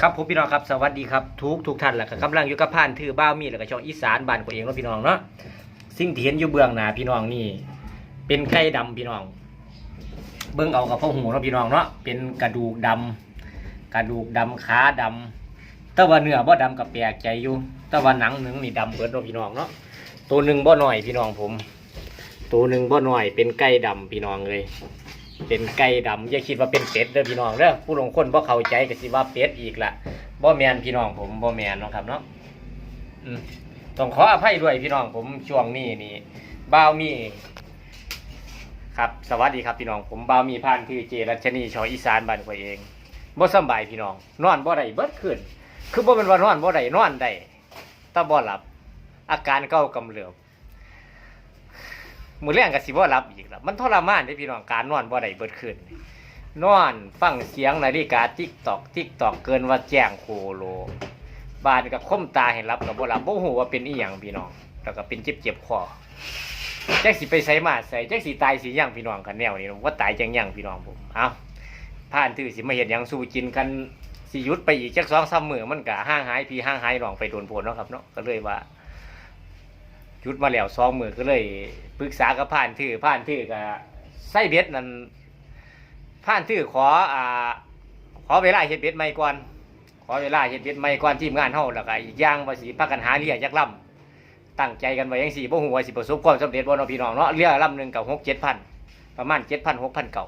ครับผมพี่น้องครับสวัสดีครับทุกทุกท่านแหละครับกำลังอยู่กับผ่านถือบ้าวมีแล้วก็ช่องอีสานบ้านของเองเนาะพี่น้องเนาะสิ่งที่เห็นอยู่เบื้องหน้าพี่น้องนี่ เป็นไก่ดำพี่น้อง เบิ่งเอากับพ่อหูเนาะพี่น้องเนาะเป็นกระดูกดำกระดูกดำขาดำแต่ว่าเนื้อบ่ดำกับแปลกใจอยู่แต่ว่าหนังหนึ่งนี่ดำเบิดเนาะพี่น้องเนาะตัวหนึ่งบ่หน่อยพี่น้องผม ตัวหนึ่งบ่หน่อยเป็นไก่ดำพี่น้องเลย เป็นไก่ดำอย่าคิดว่าเป็นเป็ดเด้อพี่น้องเด้อผู้ลงคนบ่เข้าใจก็สิว่าเป็ดอีกละบ่แมนพี่น้องผมบ่แมนเนาะครับเนาะอืมต้องขออภัยด้วยพี่น้องผมช่วงนี้นี่บ้าวมีครับสวัสดีครับพี่น้องผมบ้าวมีพานที่เจรัชนีชออีสานบ้านข่อยเองบ่สบายพี่น้อง นอนบ่ได้เบิดคืนคือบ่เป็นว่านอนบ่ได้นอนได้แต่บ่หลับ อาการเก่ากำเริบ มือแรงกับสิบ่รับอีกแล้วมันทรมานเด้พี่น้องการนอนบ่ได้เบิดคืนนอนฟังเสียงนาฬิกาติ๊กตอกติ๊กตอกเกินว่าแจ้งโคโล บานกับคมตาเห็นรับกับบ่รับบ่ฮู้ว่าเป็นอีหยังพี่น้องแล้วก็เป็นเจ็บเจ็บคอแจักสิไปใส่มาใส่แจักสิตายสิหยังพี่น้องกันแนวนี้ว่าตายจังหยังพี่น้องผมเอาผ่านถือสิมาเฮ็ดหยังสู้กินกันสิยุดไปอีกแจัก2-3มื้อมันก็ห่างหายพี่ห่างหายน้องไปโดนโพนเนาะครับเนาะก็เลยว่า ยุดมาแล้วสองมือก็เลยปรึกษากับผ่านถือผ่านถือกับไส้เบ็ดนั่นผ่านถือขออ่าขอเวลาเฮ็ดเบ็ดใหม่ก่อน ขอเวลาเฮ็ดเบ็ดใหม่ก่อนทีมงานเฮาแล้วก็อีกอย่างว่าสิพากันหาเรือจักลำตั้งใจกันไว้จังซี่บ่ฮู้ว่าสิประสบความสำเร็จบ่เนาะพี่น้องเนาะเรือลำหนึ่งก็6 7,000ประมาณ7,000 6,000เก่า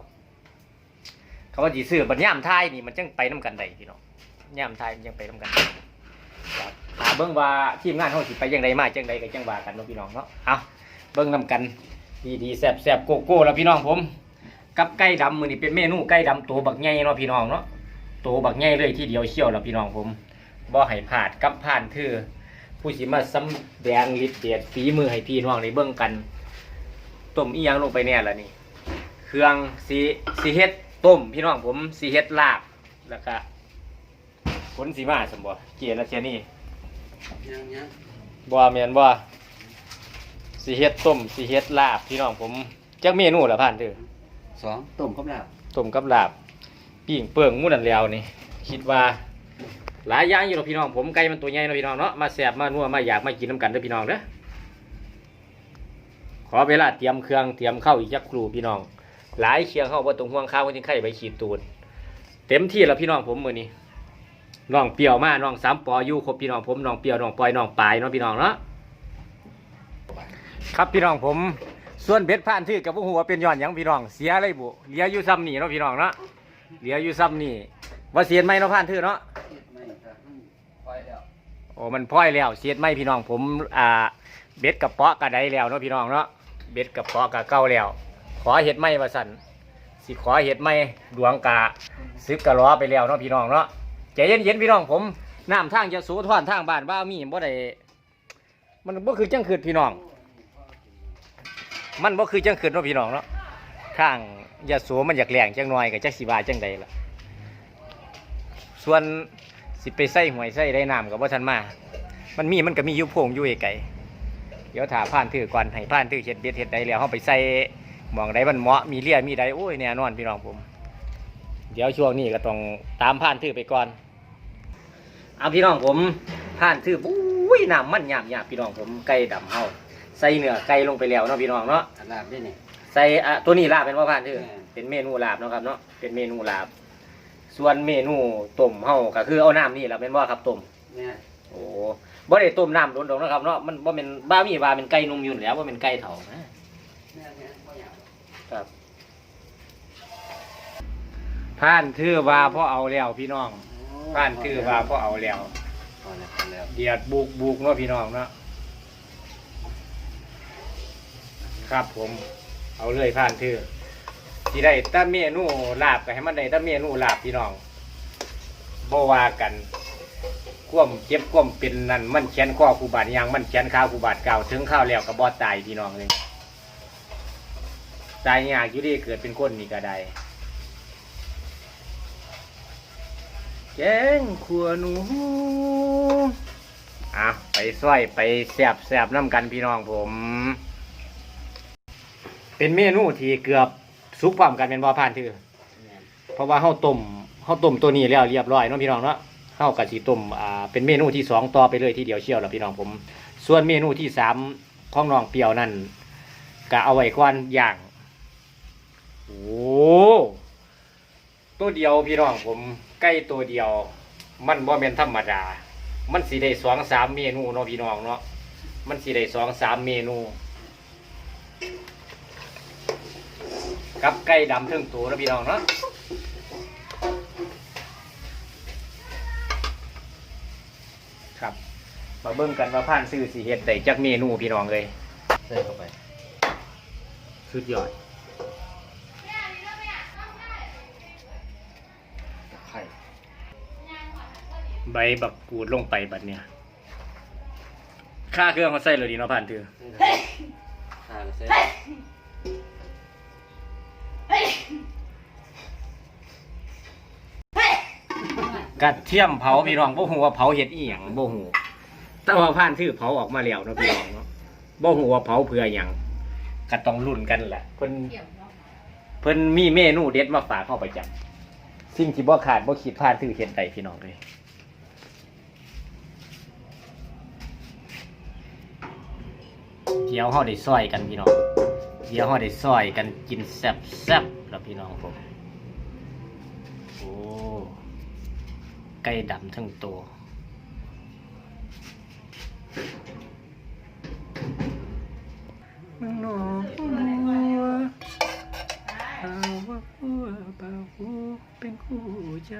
เขาว่าสิซื้อบัดยามท้ายนี่มันจังไปนํกันได้พี่น้องยามท้ายมันจังไปนํกันได้ครับ หาเบิ่งว่าทีมงานเฮาสิไปจังไดมาจังไดก็จังว่ากันเนาะพี่น้องเนาะเอาเบิ่งนํกันดีดีๆแซบโกโก้แล้วพี่น้องผม กับไก่ดำมือนี้เป็นเมนูไก่ดำตัวบักใหญ่เนาะพี่น้องเนาะตัวบักใหญ่เลยที่เดียวเชี่ยวแล้วพี่น้องผมบ่ให้พลาดกับผ่านถือผู้สิมาสำแดงฤทธิ์เดชฝีมือให้พี่น้องได้เบิ่งกันต้มอียังลงไปแน่ละนี่เครื่องสีสีเฮ็ดต้มพี่น้องผมสีเฮ็ดลาบแล้วก็ผลสีมาสมบ่เกียรติและเชียนี่ ยังยังบ่แม่นบ่สิเฮ็ดต้มสิเฮ็ดลาบพี่น้องผมจักเมนูละผ่านเด้อสองต้มกับลาบต้มกับลาบปิ้งเปิ่งหมู่นั่นแล้วนี่ คิดว่าหลายอย่างอยู่เนาะพี่น้องผมไก่มันตัวใหญ่เนาะพี่น้องเนาะมาแซ่บมานัวมาอยากมากินน้ำกันเด้อพี่น้องเด้อขอเวลาเตรียมเครื่องเตรียมข้าวอีกจักครูพี่น้อง หลายเคียงเข้าบ่ต้องห่วงข้าวคนที่ไข่ไปขีดตูนเต็มที่แล้วพี่น้องผมมื้อนี้ น้องเปียวมาน้องสามปออยู่ครบพี่น้องผมน้องเปียวน้องปอยน้องปายเนาะพี่น้องเนาะครับพี่น้องผมส่วนเบ็ดผ่านที่กับผู้หัวเป็นย้อนหยังพี่น้องเสียเลยบุเหลียอยู่ซ้ำนี่เนาะพี่น้องเนาะเหลียอยู่ซ้ำนี่ว่าเสียนไหมเนาะผ่านทื่อเนาะโอ้มันพ้อยแล้วเสียดไหมพี่น้องผมอ่าเบ็ดกับเปาะกระไดแล้วเนาะพี่น้องเนาะเบ็ดกับเปาะกระเก้าแล้ว ขอเห็ดไหมว่าสันสิขอเห็ดไหมดวงกาซึกกระล้อไปแล้วเนาะพี่น้องเนาะ ใจเย็นๆพี่น้องผมน้ำทางจะสูทวนทางบ้านบ้ามีบ่ได้มันบ่คือจังคืดพี่น้อง มันบ่คือจังคืนว่าะพี่น้องเนาะทางยาสูมันอยากแหลงจังหน่อยกับจักสีบาจังใดล่ะส่วนสิไปใส่หวยใส่ได้น้ำกับว่าทันมา มันมีมันก็มียุพงอยู่ไกลเดี๋ยวถ่าผ่านถือก่อนให้ผ่านถือเห็ดเบ็ดเห็ดใดแล้วเขาไปใส่หมองใดมันเหมาะมีเลี่ยมีใดโอ้ยแน่นอนพี่น้องผม เดี๋ยวช่วงนี้ก็ต้องตามผ่านถือไปก่อน เอาพี่น้องผมผ่านถือปุ้ยน้ำมันหยาบหยาบพี่น้องผมไก่ดำเฮาใส่เนื้อไก่ลงไปแล้วเนาะพี่น้องเนาะลาบด้วยนี่ใส่อะตัวนี้ลาบเป็นว่าผ่านถือแม่นเป็นเมนูลาบเนาะครับเนาะเป็นเมนูลาบ ส่วนเมนูต้มเฮาก็คือเอาน้ำนี่แหละเป็นว่าครับต้มเนี่ยโอ้บ่ได้ต้มน้ำโดนๆนะครับเนาะมันบ่เป็นบ้ามีว่าเป็นไก่นุ่มอยุ่นนแหล้วบ่เป็นไก่เถานะเนี่ยเนี่ยบ่อยากครับผ่านถือว่าพ่อเอาแล้วพี่น้อง ผ่านถือว่าพ่อเอาแล้ว พอแล้วพอแล้วเดียดบุกบุกเนาะพี่น้องเนาะครับผมเอาเลยผ่านถือที่ได้ตั้เมนูลาบก็ให้มันได้ตั้เมนูลาบพี่น้องบ่ว่ากันควมเจ็บควมเป็นนั่นมันแขนข้อคูบาดยางมันแขนข้าวคูบาดเก่าถึงข้าวแล้วก็บ่ตายพี่น้องเลยตายยากอยู่ดีเกิดเป็นคนนี่ก็ได้ แกงขัวหนูอะไปซ้อยไปแสบแสบน้ำกันพี่น้องผม เป็นเมนูที่เกือบสุกพร้อมกันเป็นบ่ผ่านถือเพราะว่าเฮาต้มเฮาต้มตัวนี้แล้วเรียบร้อยเนาะพี่น้องเนาะเฮากะสิต้มอ่าเป็นเมนูที่สองต่อไปเลยทีเดียวเชียวแล่ะพี่น้องผม ส่วนเมนูที่สามของน้องเปียวนั่นก็เอาไว้ก่อนย่างโอ้ตัวเดียวพี่น้องผม ใกล้ตัวเดียว มันบ่แม่นธรรมดา มันสิได้สองสามเมนูเนาะพี่น้องเนาะมันสิได้สองสามเมนู กับไก่ดำเทิงตัวนะพี่น้องเนาะครับมาเบิ่งกันว่าผ่านซื้อสีเฮ็ดได้จักเมนูพี่น้องเลยใส่เข้าไปสุดยอด บบักกูดลงไปบัดเนี่ย ค่าเครื่องเขาใส่เลยดีเนาะผ่านถือทานเส้นกระเทียมเผาพี่น้องบ่ฮู้ว่าเผาเฮ็ดอีหยังบ่ฮู้แต่ว่าผ่านถือเผาออกมาแล้วเนาะพี่น้องเนาะบ่ฮู้ว่าเผาเพื่อหยังก็ต้องลุ้นกันแหละเพิ่นเพิ่นมีเมนูเด็ดมาฝากเข้าประจำสิ่งที่บ่ขาดบ่คิดผ่านถือเฮ็ดได้พี่น้องเลย เดี๋ยวเฮาได้ซอยกันพี่น้องเดี๋ยวเฮาได้ซอยกันกินแซ่บๆแล้วพี่น้องผมโอ้ไก่ดำทั้งตัวน้องน้องหัวเอาว่าหัวเบาหัวเป็นคู่ใจ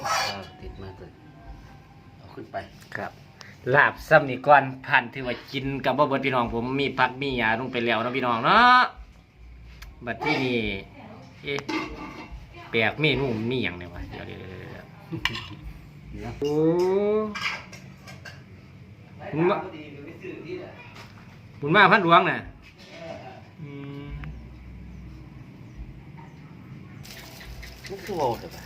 เอาติดมากเลยเอาขึ้นไปครับ ลาบซ้ำนี่ก่อนผ่านถือว่ากินกับบ่เบิดพี่น้องผมมีผักมีหยาลงไปแล้วเนาะพี่น้องเนาะบัดที่นี่เอ๊ะแปลกเมนูมีอย่างเนี่ยวะเดี๋ยวเดี๋ยวเดี๋ยวเดี๋ยวโอ้บุญมาบุญมาพันหลวงน่ะอืมมันคือโว้เถอะป่ะ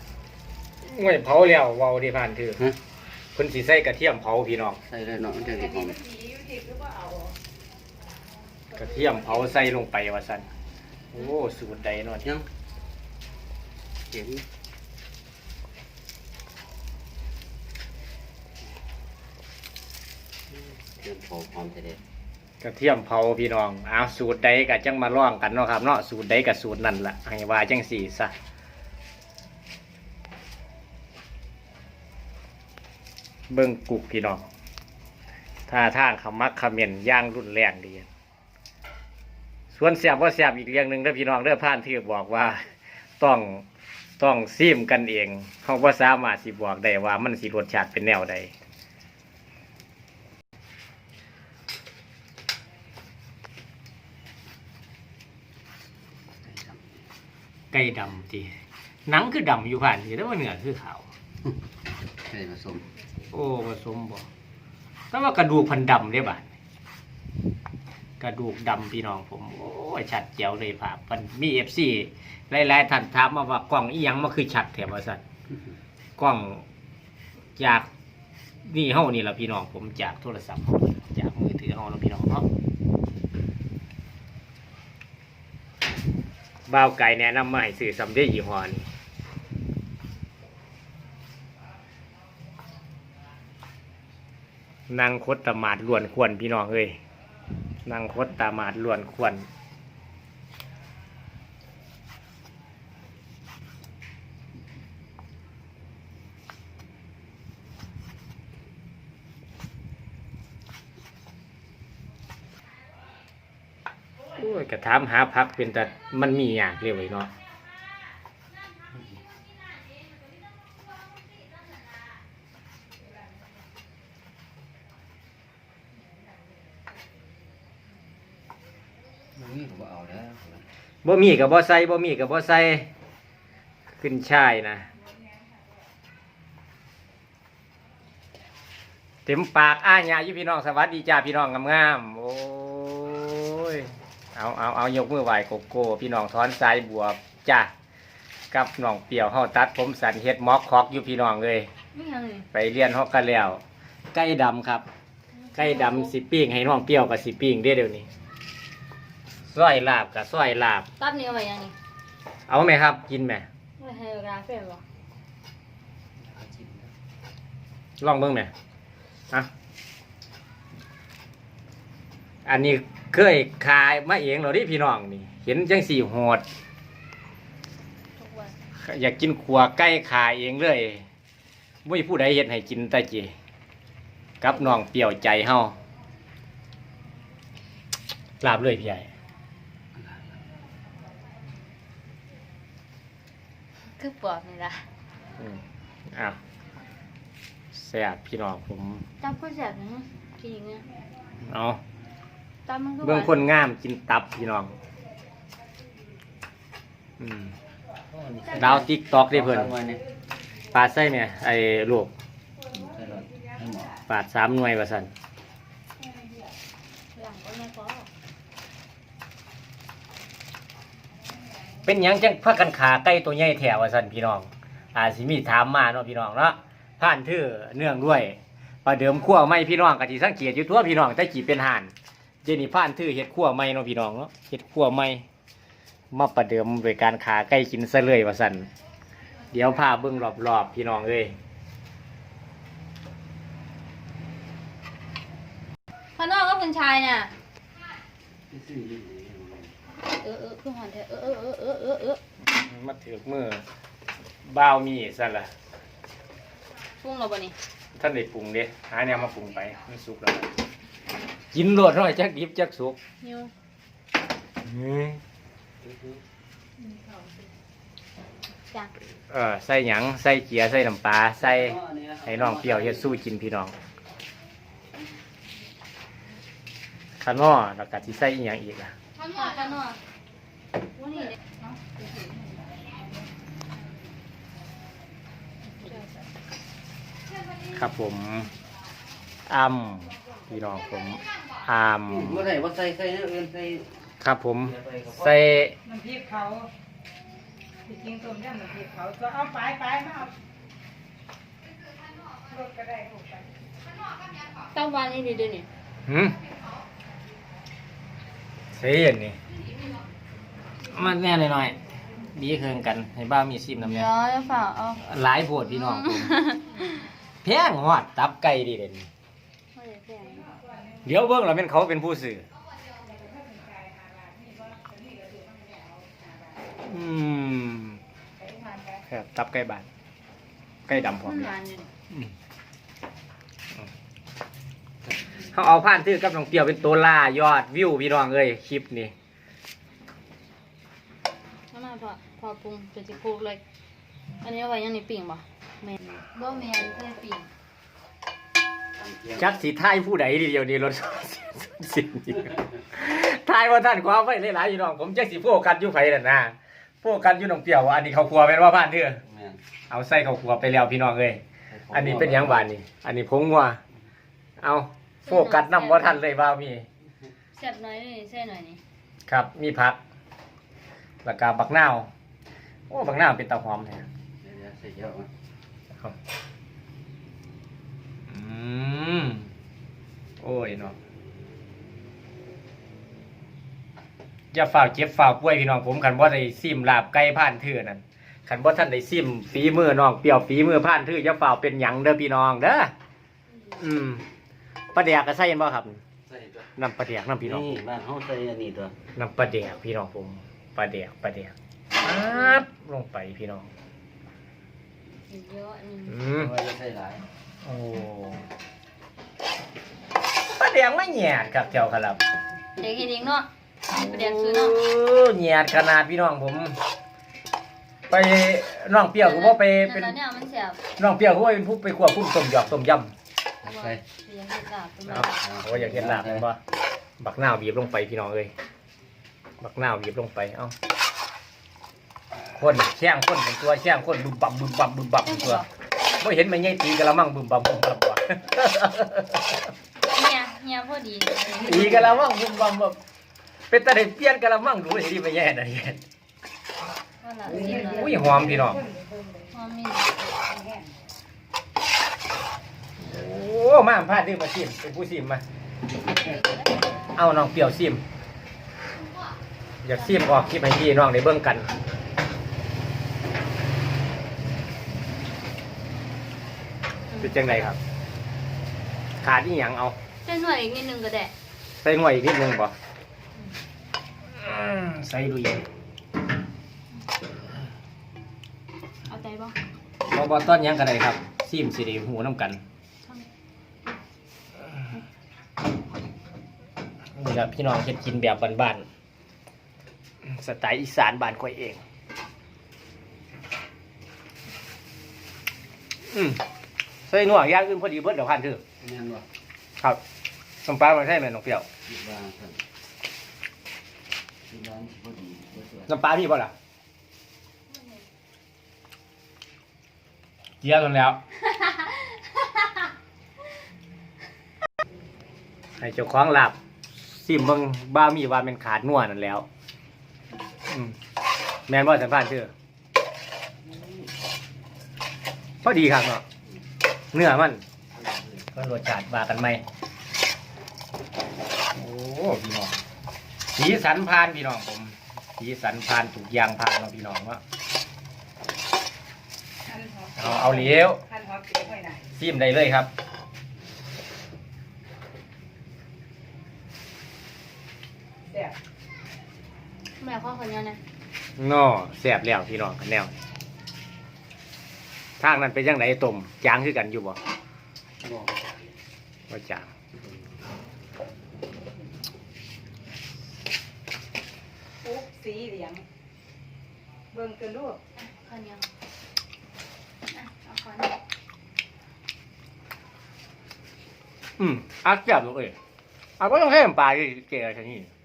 ห่วยเผาแล้วเว้าดีผ่านถือ ฮะ พิ่นสิใส่กระเทียมเผาพี่น้องใส่เลยเนาะมันจะเห็นหอมกระเทียมเผาใส่ลงไปว่าซั่นโอ้สูตรใดเนาะยังเห็นเดินหอมหอมเสด็จกระเทียมเผาพี่น้องอ้าวสูตรใดก็จังมาลองกันเนาะครับเนาะสูตรใดก็สูตรนั่นล่ะให้ว่าจังสี่ซะ เบิ่งกุกพี่น้องท่าทางขมักเขม่นย่างรุนแรงดีส่วนเสียบว่าเสียบอีกเรื่องหนึ่งเด้อพี่น้องเด้องผ่านที่บอกว่าต้องต้องซิมกันเองเขาว่าสามารถสิบอกได้ว่ามันสิรสชาติเป็นแนวใดไก่ดำทีหนังคือดำอยู่ผ่านทีแต่ว่าเนื้อคือขาว ใส่ผสมโอ้ผสมบ่แต่ว่ากระดูกพันดำได้บาดกระดูกดำพี่น้องผม โอ้ยชัดเจ๋วเลยภาพมันมีเอฟซีหลายๆท่านถามมาว่ากล้องอีหยังมาคือชัดแถวสั่นกล้องจากนี่เฮานี่แหละพี่น้องผมจากโทรศัพท์เฮาจากมือถือเฮาแล้วพี่น้องเนาะบ่าวไก่แนะนำมาให้ซื้อสำเร็จยี่ห้อนี้ นางคดตามาดล้วนควรพี่น้องเอ้ยนางคดตามาดล้วนควรกระถามหาพักเป็นแต่มันมีอย่างเรียกไว้เนาะ มันนี่ผมก็เอาแล้ว บ่ มีกับบ่ใส่บ่มีกับบ่ใส่ขึ้นช่ายนะ เต็มปากอ้าหยาอยู่พี่น้องสวัสดีจ้าพี่น้องงามๆโอ้ยเอาเอาเอายกมือไหวโกโก้พี่น้องถอนสายบวบจ้ากับน้องเปียวเฮาตัด ผมสันเฮ็ดม็อกคอกอยู่พี่น้องเลยไม่ยังเลยไปเรียนฮอกกันแล้วไก่ดำครับไก่ดำสิปิ้งให้น้องเปียวกับสิปิ้งเด้อเดี๋ยวนี้ ซอยลาบกับซอยลาบ ตัดเนื้อไปยังนี่เอาไหมครับ กินไหมไม่ให้กาแฟบ่เเอาจิ้มนะลองเบิ่งไหมอะอันนี้เคยขายมาเองเหรอดิพี่น้องนี่ เห็นจังสี่โหด ทุกวันอยากกินขัวไก่ขายเองเลยไม่มีผู้ใดเห็นให้กินแต่จีกับน้องเปรี่ยวใจเฮาลาบเลยพี่ใหญ่ คือปอบนี่ล่ะอืมอ้าวแซ่บพี่น้องผม ตำก็แสบนะจริงอะเอาตำมันก็หเบื้องวานคนงามกินตับพี่น้องอืมดาวติ๊กตอกได้เพิ่นอาไว้เนี่ยปาดใส่เนี่ยไอ้ลูกใส่รถให้หมอปาดสามหน่วยว่าสัน หลังก็ไม่พอ เป็นหยังจังพักกันขาใกล้ตัวใหญ่แถวว่าสันพี่น้อง อาสิมีถามมาเนาะพี่น้องเนาะผ่านทื่อเนื่องด้วยประเดิมขั้วไม่พี่น้องกะทิสังเกตอยู่ทั่วพี่น้องแต่กี่เป็นห่านเจนี่ผ่านทื่อเฮ็ดขั้วไม่เนาะพี่น้องเนาะเฮ็ดขั้วไม่มาประเดิมโดยการขาใกล้กินซะเลยว่าสันเดี๋ยวพาเบิ่งรอบๆพี่น้องเอ้ยข้างนอกก็คุณชายน่ะ ที่ซื้ออยู่ เออเออคือหอนเถอะเออเออเออเออเออเออมาถือกมือบ้าวมีซะละปรุงเราบ่นี่ท่านได้ปรุงเด้หาแนวมาปรุงไปมันสุกแล้วกินรวดร้อยจักดิบจักสุกนิวจ้ะเออใส่หยังใส่เกียร์ใส่น้ำปลาใส่ให้น้องเปรี้ยวเฮ็ดสู้กินพี่น้องขานอแล้วก็สิใส่อีหยังอีกล่ะ ข้างนอกข้างนอกวันนี้เนาะครับผมอ้ำพี่น้องผมอ้เมื่อไหร่ว่าใส่ใส่เนี่ยเอินใส่ำครับผมเดี๋ยวไปกับพ่อใส่น้ำพริกเขาที่จริงต้มยำน้ำพริกเขาตัวเอาไปไปมาเอารถก็ได้ลูกไปเต้าวันนี่ดีด้วยนี่หืม เสียนนี่มันแน่หน่อยๆบีเคืองกันให้บ้ามีซิมน้ำเดี๋เนี่ยยวจะฝากเอาหลายโพดพี่น้องผมแพงหอดตับไก่ดีเด่นไม่ได้แพงเดี๋ยวเบิ่งแล้วเป็นเขาเป็นผู้สื่ออืมครับตับไก่บานไก่ดำพร้อมัมนเนี่หวายนอยู่นี่อืม เขาเอาผ่านชื่อกับน้องเปรียวเป็นตัวล่ายอดวิวพี่น้องเอ้ยคลิปนี้น้ำมันพอพอปรุงเป็นสิโคกเลย อันนี้เอาไว้ยังในปิ่งบ่แม่นบ่แม่นเคยปิ่งจักสีท้ายผู้ใดดีเดียวนี้รถสินี่ทายว่าท่านความไว้หลายๆพี่น้องผมจักสีโฟกัสอยู่ไผนั่นนะโฟกัสอยู่น้องเปรียวว่าอันนี้เขาครัวเป็นว่าผ่านเด้อแม่นเอาใส่เขาครัวไปแล้วพี่น้องเอ้ยอันนี้เป็นหยังบานนี่อันนี้ผงวัวเอา โฟกัสนำว่าท่านเลยว่ามี แซ่บหน่อยนี่ใส่หน่อยนี่ครับ มีผักแล้วก็บักนาว โอ้ บักนาวเป็นตาหอมแท้เดี๋ยวใส่เยอะมาครับอืมโอ้ยเนาะอย่าฝ่าวเจ็บฝ่าวป่วยพี่น้องผมขันบ่ได้ซิมลาบไก่ผ่านเถื่อนั่นขันบ่ท่านได้ซิมฝีมือน้องเปรี้ยวฝีมือผ่านเถื่ออย่าฝ่าวเป็นหยังเด้อพี่น้องเด้ออืม ปลาแดกก็ใส่เห็นบ่ครับใส่ตัวน้ำปลาแดกน้ำพี่น้องนี่บ้านเขาใส่อันนี้ตัวน้ำปลาแดกพี่น้องผมปลาแดกปลาแดกปั๊บลงไปพี่น้องอีกเยอะอันนึงอืมว่าจะใส่หลายโอ้ปลาแดงไม่แหยดครับเจ้าครับเด็กเฮ็ดเองเนาะไปเด็กซื้อเนาะโแหยดขนาดพี่น้องผม ไปน้องเปรี้ยวก็ว่าไปเป็นแล้วเนี่ยมันแซ่บน้องเปรี้ยวก็ว่าเป็นผู้ไปควบคุมต้มหยอกต้มยำ เอาไว้ใส่เดี๋ยวเฮ็ดลาบเป็นเอามาโอ้อยากเห็นลาบเห็นบ่บักหน้าวบีบลงไปพี่น้องเอ้ยบักหน้าวบีบลงไปเอ้าคนแช่งคนเป็นตัวแช่งคนบึมบับบึมบับบึมบับเป็นตัวไม่เห็นมันยังตีกะละมังบึมบับบึมบับวะเฮียเฮียพอดีตีกะละมังบึมบับแบบเป็นตาได้เปลี่ยนกะละมังดูเห็นดีไปแย่นะเห็นว่าล่ะสิล่ะอุ้ยหอมพี่น้องหอมมีโอ้มาพาดดื้อมาซิมเป็นผู้ซิมมา เอาน้องเปรี้ยวซิม อยากซิมออกคลิปให้พี่น้องได้เบิ่งกัน เป็นจังไดครับ ขาดอีหยังเอา ใส่หน่วยอีกนิดนึงก็ได้ใส่หน่วยอีกนิดนึงบ่อืมใส่ดูอีกเอาใจบ่บ่บ่ต้อนหยังก็ได้ครับซิมสิได้หูน้ำกัน นี่ครับพี่น้องเฮ็ดกินแบบบ้านๆสไตล์อีสานบ้านข่อยเองอืมใส่หนัวอย่างอื่นพอดีเบิดเดี๋ยวพันเถอะแม่นบ่ครับน้ำปลามาใช่ไหมน้องเปรี้ยวคิดว่าซั่นคิดว่าบ่ดีบ่สวยน้ำปลามีบ่ล่ะเจียกันแล้ว ให้เจ้าของหลับ ซิมเบิ่งบ้ามีว่าเป็นขาดนัวนั่นแหล้วอืมแม่นบ่สัมภาษณ์เชื่อพอดีครับเนาะเนื้อมันก็รสชาติว่ากันไหมโอ้พี่น้องสีสันพานพี่น้องผมสีสันพานถูกอยางพานเราะพี่น้องว่าหั่นหอมเอาเอาเหลี้ยวหั่นหอมเก็บไว้ไหนซิมได้เลยครับ แซ่บ แม่พ่อคนนี้นะง้อแซ่บแล้วพี่น้องกันแนวทางนั้นเป็นยังไงต้มจางคือกันอยู่บ่บ่ว่าจางปุ๊บสีเหลืองเบิ่งกันดูคนนี้อะเอาคนนี้อืมอักแซ่บลูกเอ้ยอะก็ต้องให้น้ำปลาที่เกลือชนิดแซ่บอยู่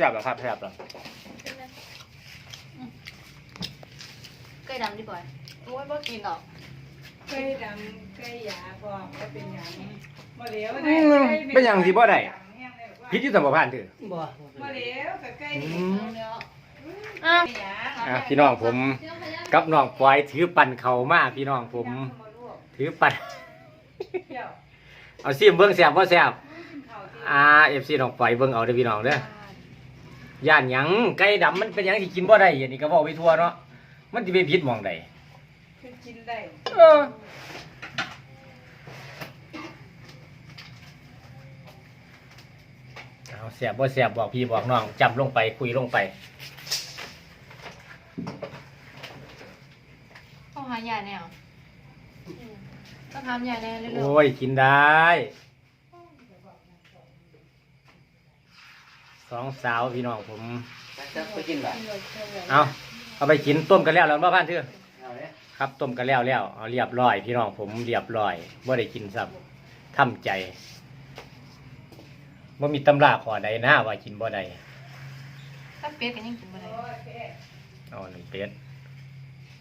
แซ่บแล้วครับแซ่บแล้วไก่ดำดีบ่อยโอ้ยบ่กินหรอกไก่ดำไก่หยาบอกว่าเป็นหยังบ่เหลวอืมเป็นหยังสิบ่ได้ พิษที่สัมพันธ์ถือบ่บ่เหลวกับไก่อืนี่มเดี๋ยวอะหยาอะพี่น้องผมเดี๋ยวพยายามกับน้องปอยถือปั่นเขามาพี่น้องผม ถือปั่นเที่ยวเอาซิมเบิ้งแซ่บบ่แซ่บกินข้าวที่อ่าเอฟซีน้องปอยเบิ้งเอาเด้อพี่น้องเด้อ ย่านหยังไก่ดำมันเป็นหยังที่กินบ่ได้อันนี้ก็บอกไปทั่วเนาะมันสิไปผิดหม่องใดคือกินได้เออเอาแซ่บบ่แซ่บบอกพี่บอกน้องจำลงไปคุยลงไปต้องหายาแนวต้องทำยาแนวเร็วโอ้ยกินได้ สองสาวพี่น้องผมจักไปกินบ่เอาเอาไปกินต้มกันแล้วแล้วมาบ้านเถอะเอาเด้ครับต้มกันแล้วแล้วเอาเรียบร้อย พี่น้องผมเรียบร้อยว่าได้กินซ้ำทำใจว่ามีตำราขอใดนะว่ากินบ่ได้ถ้าเป็ดก็ยังกินบ่ได้โอเคเอาหนึ่งเป็ด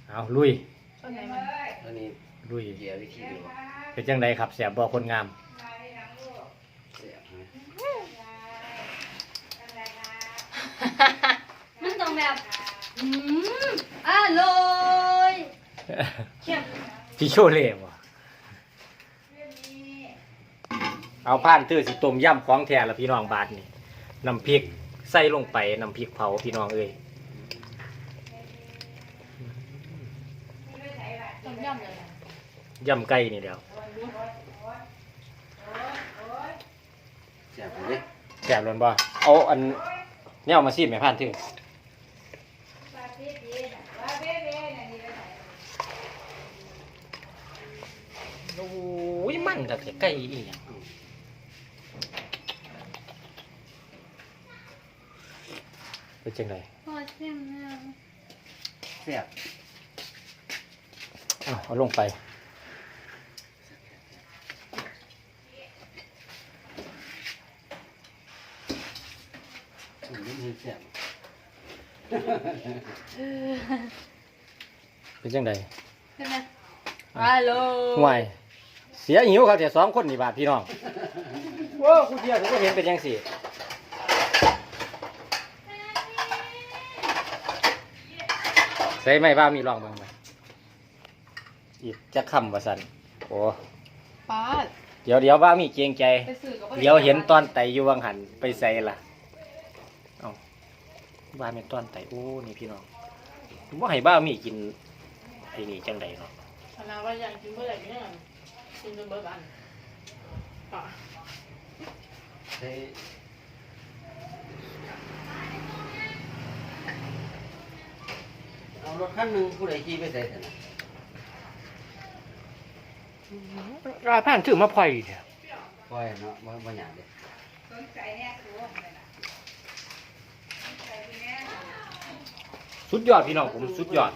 เอาลุยต้นไหนเลมันยอันนี้ลุยเกียร์วิธีนี้บ่เป็นจังไดครับแสบบ่คนงาม มาที่หลังลูก แซ่บนะ อะไรคะ มันต้อง แบบอืมอร่อยเข้มพี่โชเล่บ่เอาผ่านตื้อสิต้มยำของแท้ละพี่น้องบาทนี่น้ำพริกใส่ลงไปน้ำพริกเผาพี่น้องเอ้ยต้มยำเลยนะยำไก่นี่เดียวแซ่บอยู่เด้แสบล้นบ่เอาอันเนี่ยเอามาซีมให้ผ่านตื้อ ว่าเบ๊ะๆน่ะว่าเบ๊ะๆน่ะนี่เลย โอ้ยมันกับไก่อีหยังเป็นจังไดพอเข้มแล้วแซ่บเอาเอาลงไปอืมนี่แซ่บเป็นจังไดใช่ไหมฮัลโหล ห่วย สียหิวครับแต่สองคนนี่บาทพี่น้องว้าวคุณเดียวถึงก็เห็นเป็นยังสี่ใส่ไม่บ้ามีลองเบ้างไหมอีกจะคำว่าสันโอ้ป้าเดี๋ยวเดี๋ยวบ้ามีเกรงใจ ไปสื่อกับเดี๋ยวเห็นตอนไตอยู่วังหันไปใส่ละเอาบ้ามีตอนไตโอ้นี่พี่น้องว่าให้บ้ามีกินไอ้นี่จังใดเนาะขนาดว่าอยากกินเมื่อไหร่เนี่ย กินจนเบิดอันอะใช้เอารถคันหนึ่งผู้ใดขี่ไปใส่เถอะนะรายผ่านถือมาพลอยเนี่ยปล่อยเนาะบ่บ่หยาบเด้สนใจแน่ตัวเลยนะสนใจพี่แน่สุดยอดพี่น้องผมสุดยอด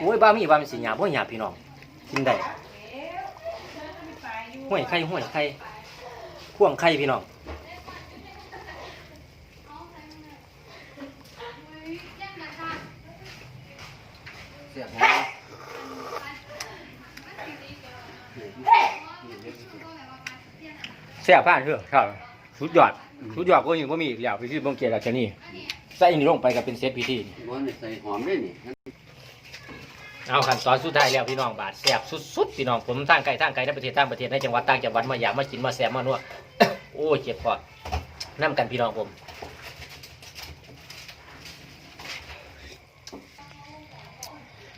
โอ้ยบ้ามีบ้ามีสิหยาบ่หยาบพี่น้อง กินได้ ห้วยไข่ห้วยไข่ข่วงไข่พี่น้องเสียบหัวนี่นี่เด็กที่สุดแซ่บผ่านเถอะครับสุดยอดสุดยอดก็ยังก็มีอีกอย่างพี่ที่บังเกียรติแค่นี้ใส่อันนี้ลงไปก็เป็นเซตพิธีนี่บ่ได้ใส่หอมด้วยนี่ เอาขั้นตอนสุดท้ายแล้วพี่น้องบาดแซ่บสุดๆพี่น้องผมทางไกลทางไกลในประเทศต่างประเทศในจังหวัดต่างจังหวัดมาอยากมากินมาแซ่บมานัวโอ้เจ็บคอน้ำกันพี่น้องผม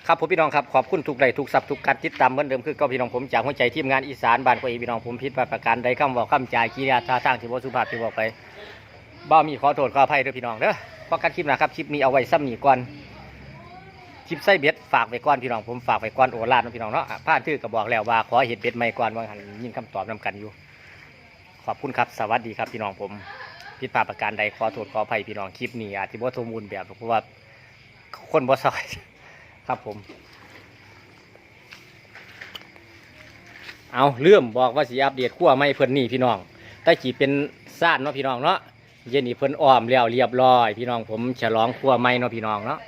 ครับผมพี่น้องครับขอบคุณทุกไลทุกซับทุกการติดตามเหมือนเดิมคือก็พี่น้องผมจากหัวใจทีมงานอีสานบ้านโคเอพี่น้องผมพิดประการใดคำเว่าคำจาคีริยาท่าทางที่บ่สุภาพที่บอกไปบ่มีขอโทษขออภัยเด้อพี่น้องเด้อเพราะการคลิปนะครับคลิปนี้เอาไว้ซ้ำนี่ก่อน คลิปไส้เบ็ดฝากไว้ก่อนพี่น้องผมฝากไว้ก่อนโอลาดนะพี่น้องเนาะผ่านทื่อก็บอกแล้วว่าขอเห็ดเบ็ดใหม่ก่อนว่าหันยินคำตอบนำกันอยู่ ขอบคุณครับสวัสดีครับพี่น้องผมผิดพลาดประการใดขอโทษขออภัยพี่น้องคลิปนี้อาจจะบ่สมบูรณ์แบบเพราะว่าคนบ่ซอยครับผม เอาเลื่อมบอกว่าสิอัปเดตขั้วไม่เพิ่นนี่พี่น้องแต่จีเป็นซ่านเนาะพี่น้องเนาะเย็นนี้เพิ่นอ้อมแล้วเรียบร้อย พี่น้องผมฉลองขั้วไม่เนาะพี่น้องเนาะ